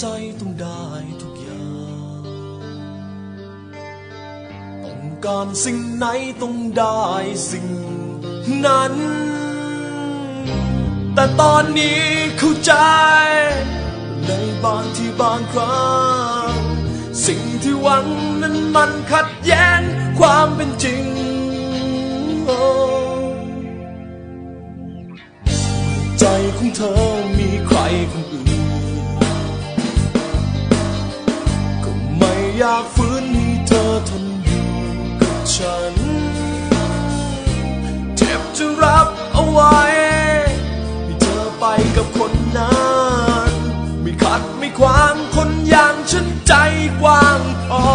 ใจต้องได้ทุกอย่าง ต้องการสิ่งไหนต้องได้สิ่งนั้น แต่ตอนนี้เข้าใจ ในบางที่บางครั้ง สิ่งที่หวังนั้นมันขัดแย้งความเป็นจริงใจของเธอมีใครคนอื่น อยากฝืนให้เธอทนอยู่กับฉันเจ็บจะรับเอาไว้ให้เธอไปกับคนนั้น ไม่ขัดไม่ขวางคนอย่างฉันใจกว้างพอ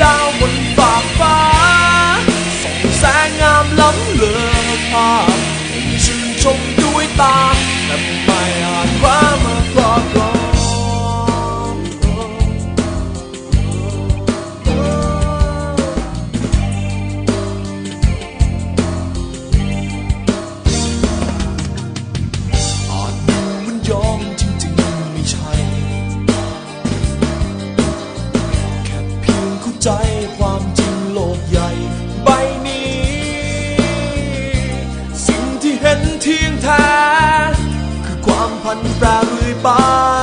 ดวงดาวบนฟากฟ้าส่องแสงงามล้ำเลือภาพให้ชื่นชมด้วยตาแต่ไม่อาจคว้ามา ความพันแปรเรื่อยไป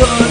รั้